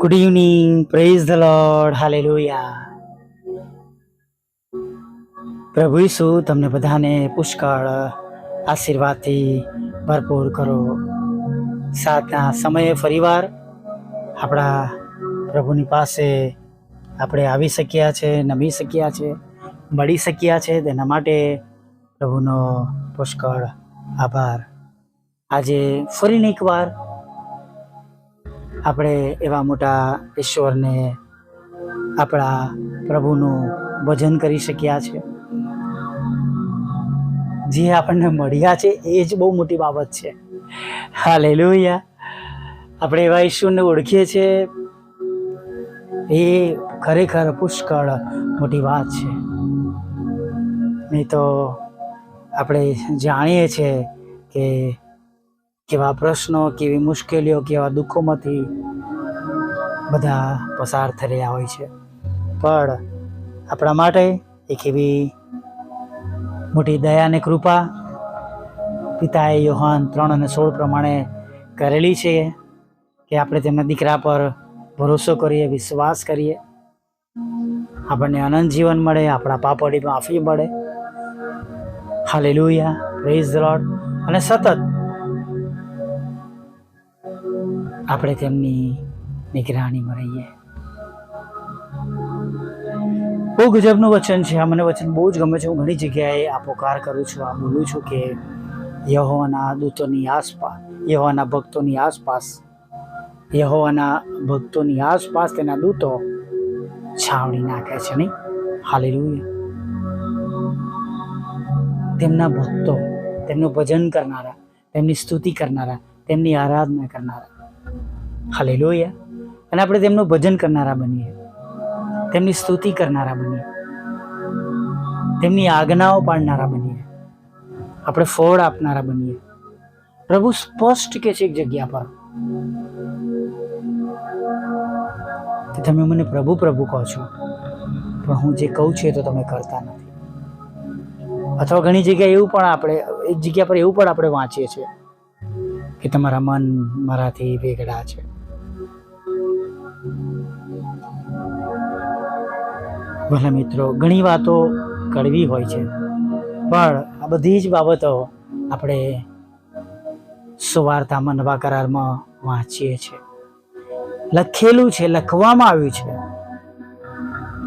Good evening praise the lord hallelujah પ્રભુ ઈસુ, તમને બધાને પુષ્કળ આશીર્વાદથી ભરપૂર કરો. સાતના સમયે ફરીવાર આપણા પ્રભુની પાસે આપણે આવી શક્યા છે, નમી શક્યા છે, મળી શક્યા છે, તેના માટે પ્રભુનો પુષ્કળ આભાર. આજે ફરીને એકવાર આપણે એવા મોટા ઈશ્વરને આપણા પ્રભુનું ભજન કરી શક્યા છે. જે આપણને મળ્યા છે એ જ બહુ મોટી બાબત છે. હા લેલુયા આપણે એવા ઈશ્વરને ઓળખીએ છીએ. એ ખરેખર પુષ્કળ મોટી વાત છે. નહીં તો આપણે જાણીએ છીએ કે કેવા પ્રશ્નો, કેવી મુશ્કેલીઓ, કેવા દુઃખોમાંથી બધા પસાર થઈ રહ્યા હોય છે. પણ આપણા માટે એક એવી મોટી દયાને કૃપા પિતાએ યોહાન ત્રણ અને સોળ પ્રમાણે કરેલી છે કે આપણે તેમના દીકરા પર ભરોસો કરીએ, વિશ્વાસ કરીએ. આપણને આનંદ જીવન મળે, આપણા પાપડી માફી મળે. હાલેલુયા પ્રેઝ લોર્ડ અને સતત આપણે તેમની નિગરાણીમાં રહીએ. બહુ ગજબનું વચન છે. આ મને વચન બહુ જ ગમે છે. હું ઘણી જગ્યાએ આ પોકાર કરું છું, આ બોલું છું કે યહોવાના દૂતોની આસપાસ, યહોવાના ભક્તોની આસપાસ, યહોવાના ભક્તોની આસપાસ તેના દૂતો છાવણી નાખે છે નહીં? હાલેલુયા. તેમના ભક્તો, તેમનું ભજન કરનારા, તેમની સ્તુતિ કરનારા, તેમની આરાધના કરનારા હાલેલુયા. અને આપણે તેમનું ભજન કરનારા બનીએ. તેમની સ્તુતિ કરનારા બનીએ. તેમની આજ્ઞાઓ પાડનારા બનીએ. આપણે ફળ આપનારા બનીએ. પ્રભુ સ્પષ્ટ કે છે એક જગ્યા પર? કે તમે મને પ્રભુ પ્રભુ કહો છો. પણ હું જે કહું છું એ તો તમે કરતા નથી. અથવા ઘણી જગ્યાએ એવું પણ આપણે, એક જગ્યા પર એવું પણ આપણે વાંચીએ છીએ કે તમારા મન મારાથી વેગળા છે. ભલે મિત્રો, ઘણી વાતો કડવી હોય છે, પણ આ બધી જ બાબતો આપણે સુવાર્તામાં, નવા કરારમાં વાંચીએ છીએ. લખેલું છે, લખવામાં આવ્યું છે.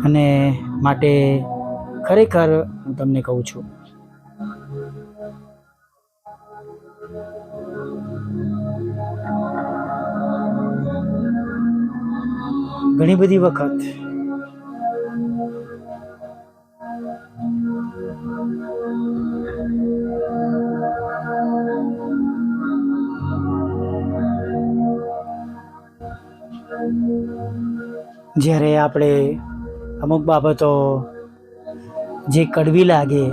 અને માટે ખરેખર હું તમને કહું છું ઘણી બધી વખત. જ્યારે આપણે અમુક બાબતો જે કડવી લાગે,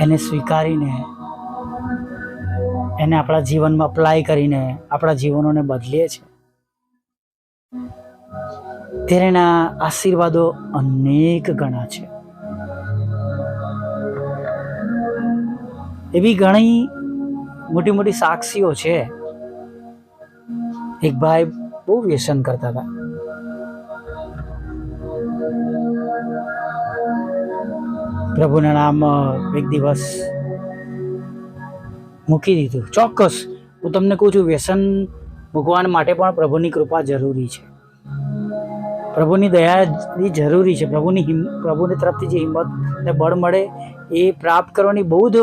એને સ્વીકારીને, એને આપણા જીવનમાં અપ્લાય કરીને આપણા જીવનોને બદલીએ છીએ. એના આશીર્વાદો અનેક ગણા છે. એવી ઘણી મોટી મોટી સાક્ષીઓ છે. એક ભાઈ બહુ વ્યસન કરતા હતા. પ્રભુના નામ એક દિવસ મૂકી દીધું. ચોક્કસ, હું તમને કહું છું, વ્યસન મૂકવા માટે પણ પ્રભુની કૃપા જરૂરી છે. પ્રભુની દયાની જરૂરી છે. પ્રભુની હિમ, પ્રભુની તરફથી જે હિંમત ને બળ મળે એ પ્રાપ્ત કરવાની બહુ જ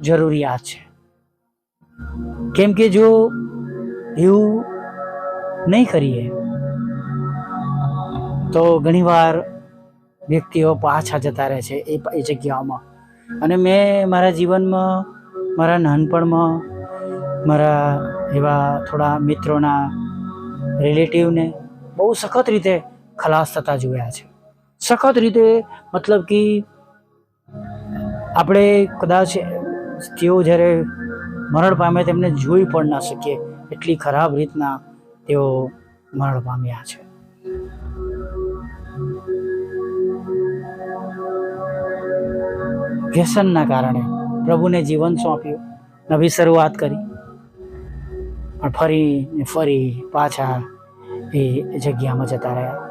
જરૂરિયાત છે. કેમ કે જો એવું નહીં કરીએ, તો ઘણીવાર વ્યક્તિઓ પાછા જતા રહે છે એ એ જગ્યાઓમાં. અને મેં મારા જીવનમાં, મારા નાનપણમાં, મારા એવા થોડા મિત્રોના રિલેટિવને બહુ સખત રીતે ખલાસ થતા જોયા છે. સખત રીતે મતલબ કે આપણે કદાચ તેઓ જ્યારે મરણ પામે તેમને જોઈ પણ ના શકીએ એટલી ખરાબ રીતના તેઓ મરણ પામ્યા છે. વ્યસનના કારણે પ્રભુને જીવન સોંપ્યું, નવી શરૂઆત કરી. પણ ફરી ફરી પાછા એ જગ્યામાં જતા રહ્યા.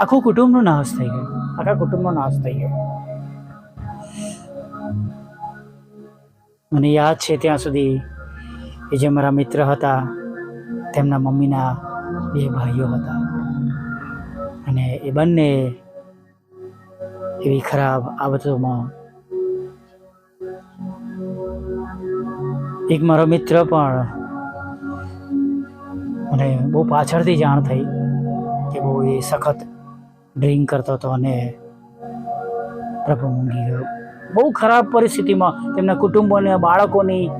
આખું કુટુંબનો નાશ થઈ ગયો. આખા કુટુંબનો નાશ થઈ ગયો. મને યાદ છે ત્યાં સુધી એ જે મારા મિત્ર હતા, તેમના મમ્મીના બે ભાઈઓ હતા. અને એ બંને એવી ખરાબ આદતોમાં એક મારો મિત્ર પણ મને બહુ પાછળથી જાણ થઈ કે બહુ એ સખત ડ્રિંક કરતો હતો અને પ્રભુ મૂંગી ગયો. બહુ ખરાબ પરિસ્થિતિમાં તેમના કુટુંબોને બાળકોની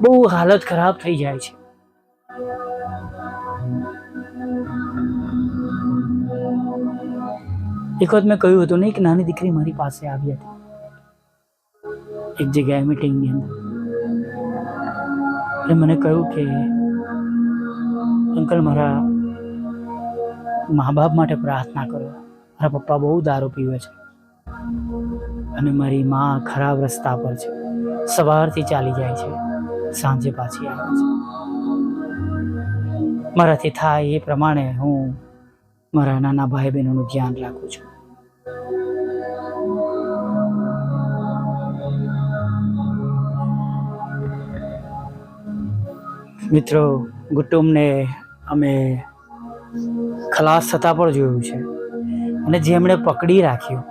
બહુ હાલત ખરાબ થઈ જાય છે. એક વખત મેં કહ્યું હતું ને, એક નાની દીકરી મારી પાસે આવી હતી. એક જગ્યાએ મીટિંગની અંદર. એટલે મને કહ્યું કે, અંકલ મારા મા બાપ માટે પ્રાર્થના કરો. મારા પપ્પા બહુ દારૂ પીવે છે. અને મારી મા ખરાબ રસ્તા પર છે. સવારથી ચાલી જાય છે. સાંજે પાછી આવે છે. મારાથી થાય એ પ્રમાણે હું મારા નાના ભાઈ બહેનોનું ધ્યાન રાખું છું. મિત્રો, કુટુંબને અમે ખલાસ થતાં પણ જોયું છે. અને જેમણે પકડી રાખ્યું,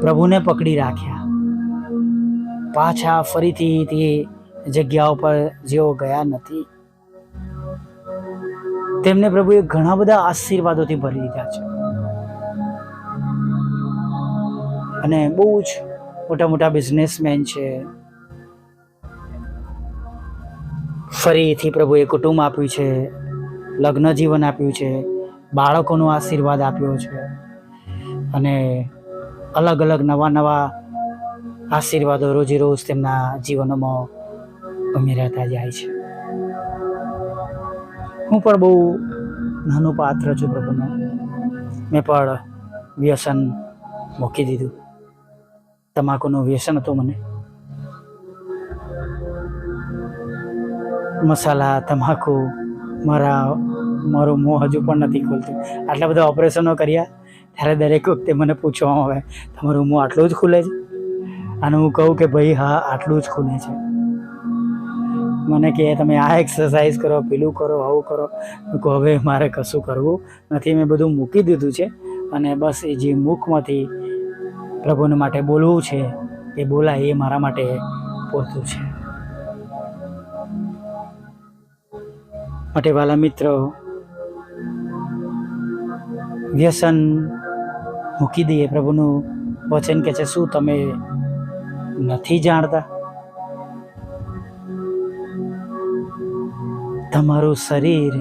પ્રભુને પકડી રાખ્યા. પાછા ફરીથી તે જગ્યાઓ પર જેઓ ગયા નથી. તેમને પ્રભુએ ઘણા બધા આશીર્વાદોથી ભરી દીધા છે. અને બહુ જ મોટા મોટા બિઝનેસમેન છે. ફરીથી પ્રભુએ કુટુંબ આપ્યું છે. લગ્ન જીવન આપ્યું છે, બાળકોનો આશીર્વાદ આપ્યો છે. અને અલગ અલગ નવા નવા આશીર્વાદો રોજે રોજ તેમના જીવનમાં ઉમેરાતા જાય છે. હું પણ બહુ નાનું પાત્ર છું પ્રભુનો. મેં પણ વ્યસન મૂકી દીધું. તમાકુનું વ્યસન હતું મને. મસાલા, તમાકુ મારા, મારું મોં હજુ પણ નથી ખુલતું. આટલા બધા ઓપરેશનો કર્યા, ત્યારે દરેક વખતે મને પૂછવામાં આવે, તમારું મોં આટલું જ ખુલે છે? અને હું કહું કે, ભાઈ, હા, આટલું જ ખુલે છે. મને કહે, તમે આ એક્સરસાઇઝ કરો, પેલું કરો, આવું કરો. મેં કહું, હવે મારે કશું કરવું નથી. મેં બધું મૂકી દીધું છે અને બસ એ જે મુખમાંથી પ્રભુને માટે બોલવું છે, એ બોલાય, એ મારા માટે પૂરતું છે. માટે વાલા મિત્રો, વ્યસન મૂકી દઈએ પ્રભુનું વચન કે છે, શું તમે નથી જાણતા? તમારું શરીર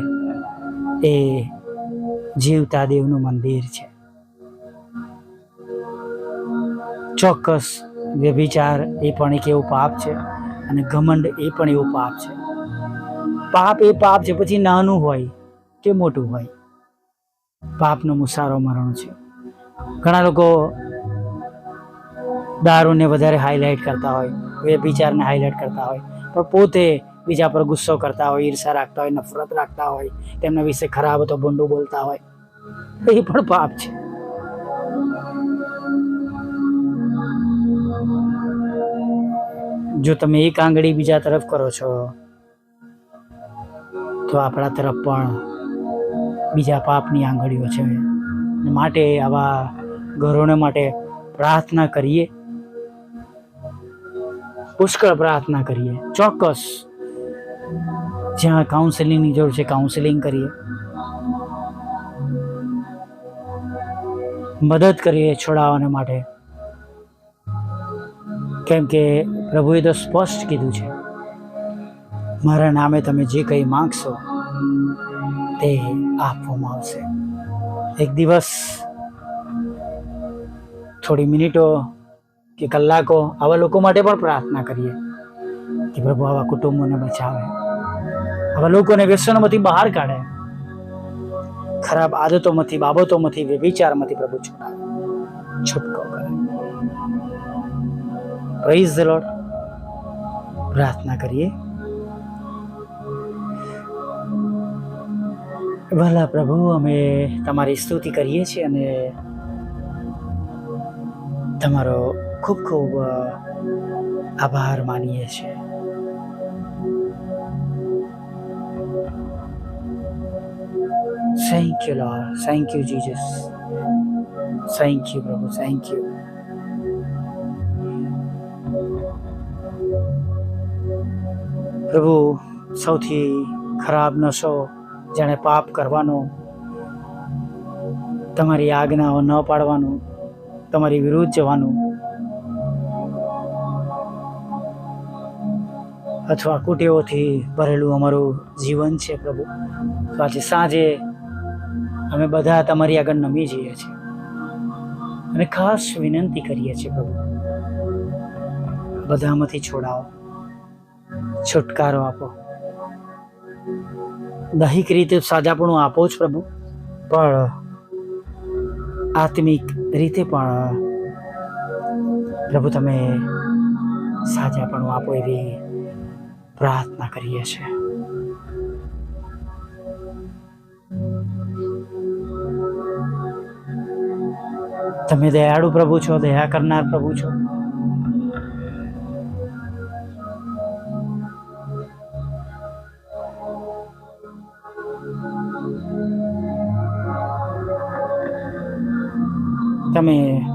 એ જીવતા દેવનું મંદિર છે. ચોક્કસ વ્યભિચાર એ પણ એક એવું પાપ છે અને ઘમંડ એ પણ એવું પાપ છે. પાપ એ પાપ છે પછી નાનું હોય કે મોટું હોય, પાપનો મુસારો મરણ છે. ઘણા લોકો દારૂને વધારે હાઇલાઇટ કરતા હોય વ્યભિચારને હાઇલાઇટ કરતા હોય, પણ પોતે બીજા પર ગુસ્સો કરતા હોય, ઈર્ષા રાખતા હોય, નફરત રાખતા હોય, તેમના વિશે ખરાબ તો ભૂંડું બોલતા હોય. એ પણ પાપ છે. જો તમે એક આંગળી બીજા તરફ કરો છો તો આપણા તરફ પણ બીજા પાપની આંગળીઓ છે. માટે આવા ઘરોને માટે પ્રાર્થના કરીએ. પુષ્કળ પ્રાર્થના કરીએ. ચોક્કસ. જ્યાં કાઉન્સેલિંગની જરૂર છે કાઉન્સેલિંગ કરીએ. મદદ કરીએ છોડાવવાને માટે. કેમ કે પ્રભુએ તો સ્પષ્ટ કીધું છે. મારા નામે તમે જે કંઈ માંગશો તે આપવામાં આવશે એક દિવસ થોડી મિનિટો કે કલાકો આવા લોકો માટે પણ પ્રાર્થના કરીએ કે પ્રભુ આવા કુટુંબોને બચાવે. આવા લોકોને વ્યસનોમાંથી બહાર કાઢે. ખરાબ આદતોમાંથી, બાબતોમાંથી વ્યભિચારમાંથી પ્રભુ છોડાવે છૂટકો કરે. પ્રેઝ ધ લોર્ડ પ્રાર્થના કરીએ. ભલા પ્રભુ, અમે તમારી સ્તુતિ કરીએ છીએ અને તમારો ખૂબ ખૂબ આભાર માનીએ છીએ. Thank you lord thank you Jesus thank you પ્રભુ થેન્ક યુ પ્રભુ, સૌથી ખરાબ નશો જાણે પાપ કરવાનો, તમારી આજ્ઞાઓ ન પાડવાનું, તમારી વિરુદ્ધ જવાનું અથવા કુટેવોથી ભરેલું અમારું જીવન છે પ્રભુ. તો આજે સાંજે અમે બધા તમારી આગળ નમી જઈએ છીએ અને ખાસ વિનંતી કરીએ છીએ પ્રભુ. બધામાંથી છોડાવો, છુટકારો આપો. દૈહિક રીતે સાજાપણું આપો જ પ્રભુ. પણ આત્મિક રીતે પણ પ્રભુ તમે સાજાપણું આપો એવી પ્રાર્થના કરીએ છીએ. તમે દયાળુ પ્રભુ છો, દયા કરનાર પ્રભુ છો. તમે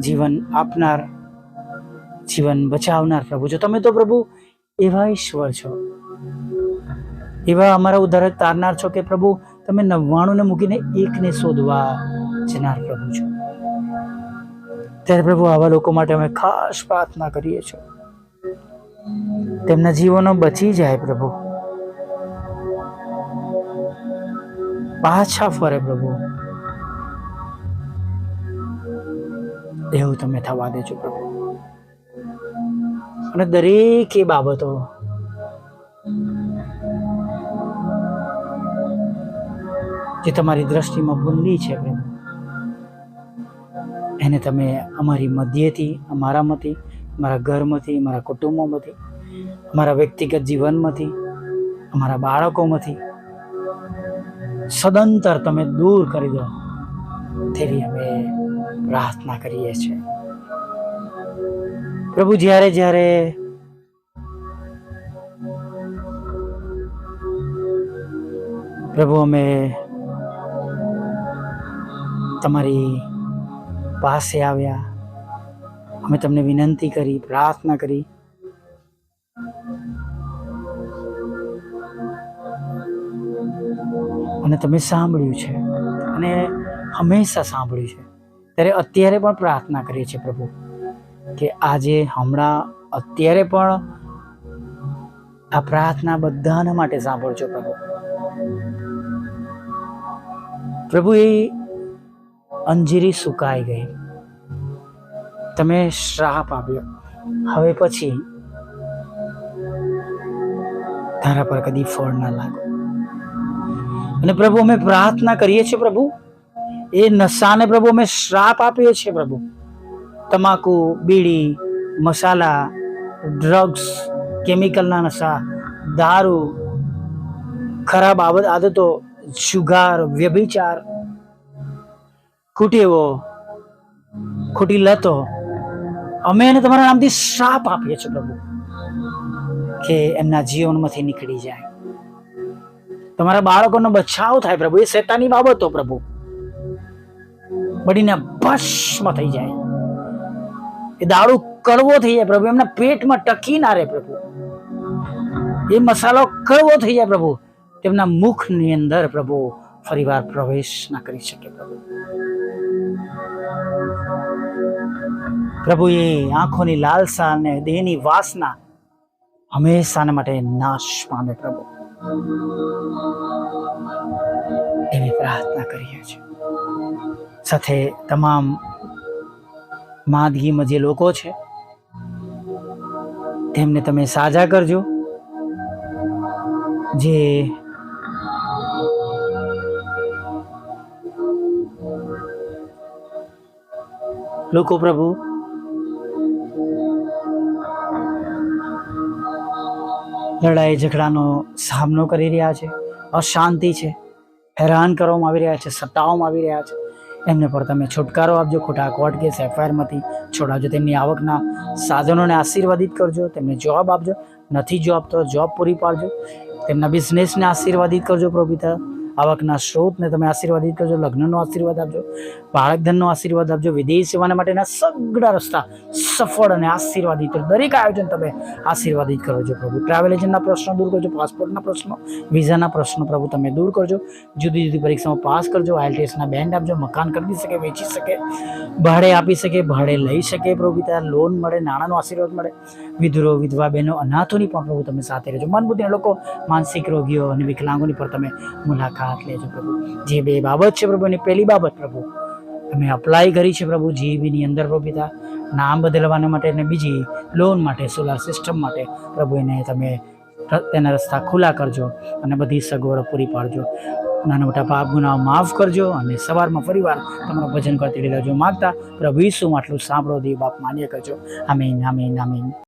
જીવન આપનાર, જીવન બચાવનાર પ્રભુ છો. તમે તો પ્રભુ એવા ઈશ્વર છો. એવા અમારા ઉદ્ધારક તારનાર છો કે પ્રભુ તમે નવ્વાણું ને મૂકીને એકને શોધવા જનાર પ્રભુ છો. ત્યારે પ્રભુ આવા લોકો માટે અમે ખાસ પ્રાર્થના કરીએ છીએ. તેમના જીવનો બચી જાય પ્રભુ. પાછા ફરે પ્રભુ. એવું તમે થવા દેજો પ્રભુ. અને દરેક એ બાબતો જે તમારી દ્રષ્ટિમાં ભૂંડી છે પ્રભુ, એને તમે અમારી મધ્યથી અમારામાંથી અમારા ઘરમાંથી, અમારા કુટુંબોમાંથી, અમારા વ્યક્તિગત જીવનમાંથી, અમારા બાળકોમાંથી સદંતર તમે દૂર કરી દો. તેવી અમે પ્રાર્થના કરીએ છીએ. પ્રભુ, જ્યારે જ્યારે પ્રભુ, અમે તમારી પાસે આવ્યા, અમે તમને વિનંતી કરી, પ્રાર્થના કરી. અને તમે સાંભળ્યું છે. અને હંમેશા સાંભળ્યું છે. ત્યારે અત્યારે પણ પ્રાર્થના કરીએ છીએ પ્રભુ, કે આજે હમણાં અત્યારે પણ આ પ્રાર્થના બધાના માટે સાંભળજો પ્રભુ. પ્રભુ, એ અંજીરી સુકાઈ ગઈ. તમે શ્રાપ આપ્યો. હવે પછી તારા પર કદી ફળ ના લાગો. અને પ્રભુ, અમે પ્રાર્થના કરીએ છીએ પ્રભુ એ નશાને પ્રભુ અમે શ્રાપ આપીએ છીએ પ્રભુ. તમાકુ, બીડી, મસાલા ડ્રગ્સ કેમિકલના નશા, દારૂ, ખરાબ આદત, જુગાર, વ્યભિચાર ખૂટેવો ખોટી લતો, અમે એને તમારા નામથી શ્રાપ આપીએ છીએ પ્રભુ કે એમના જીવનમાંથી નીકળી જાય. તમારા બાળકોનો બચાવ થાય પ્રભુ, એ શેતાની બાબતો પ્રભુ. બળીને ભસ્મ થઈ જાય. એ દારૂ કડવો થઈ જાય પ્રભુ. એમના પેટમાં ટકી ના રહે પ્રભુ. એ મસાલો કડવો થઈ જાય પ્રભુ. તેમના મુખની અંદર પ્રભુ ફરીવાર પ્રવેશ ના કરી શકે પ્રભુ. પ્રભુ, એ આંખોની લાલસા અને દેહની વાસના હંમેશાને માટે નાશ પામે પ્રભુ. એવી પ્રાર્થના કરીએ છીએ. સાથે તમામ માંદગીમાં જે લોકો છે, તેમને તમે સાજા કરજો. જે લોકો પ્રભુ, લડાઈ ઝઘડાનો સામનો કરી રહ્યા છે, અશાંતિ છે, હેરાન કરવામાં આવી રહ્યા છે સતાવવામાં આવી રહ્યા છે. એમને પર તમે છુટકારો આપજો. ખોટા કોર્ટ કેસ, એફઆઈઆરમાંથી છોડાવજો. તેમની આવકના સાધનોને આશીર્વાદિત કરજો. તેમને જોબ આપજો. નથી જોબ તો જોબ પૂરી પાડજો. તેમના બિઝનેસને આશીર્વાદિત કરજો પ્રભુ આવકના સ્ત્રોતને તમે આશીર્વાદિત કરજો. લગ્નનો આશીર્વાદ આપજો. બાળકધનનો આશીર્વાદ આપજો. વિદેશ સેવાના માટેના સગડા રસ્તા સફળ અને આશીર્વાદિત દરેક આયોજન તમે આશીર્વાદિત કરો છો પ્રભુ. ટ્રાવેલ એજન્ટના પ્રશ્નો દૂર કરજો પાસપોર્ટના પ્રશ્નો, વિઝાના પ્રશ્નો પ્રભુ તમે દૂર કરજો. જુદી જુદી પરીક્ષામાં પાસ કરજો આઈએલટીએસના બેન્ડ આપજો, મકાન ખરીદી શકે, વેચી શકે, ભાડે આપી શકે, ભાડે લઈ શકે પ્રભુ. પિતા લોન મળે, નાણાંનો આશીર્વાદ મળે. વિધુરો, વિધવા બહેનો, અનાથોની પણ પ્રભુ તમે સાથે રહેજો. મન બુદ્ધિના લોકો, માનસિક રોગીઓ અને વિકલાંગોની પણ તમે મુલાકાત લેજો પ્રભુ. જે બે બાબત છે પ્રભુ, એની પહેલી બાબત પ્રભુ. અમે અપ્લાય કરી છે પ્રભુ, જીવીની અંદર પ્રભુ પિતા. નામ બદલવાના માટે અને બીજી લોન માટે સોલાર સિસ્ટમ માટે પ્રભુ એને તમે તેના રસ્તા ખુલ્લા કરજો અને બધી સગવડો પૂરી પાડજો. નાના મોટા પાપ ગુનાઓ માફ કરજો અને સવારમાં ફરીવાર તમારું ભજન કરતી રહેજો માગતા પ્રભુ ઈસુ આટલું સાંભળો, દેવ બાપ માન્ય કરજો. આમીન આમીન આમીન.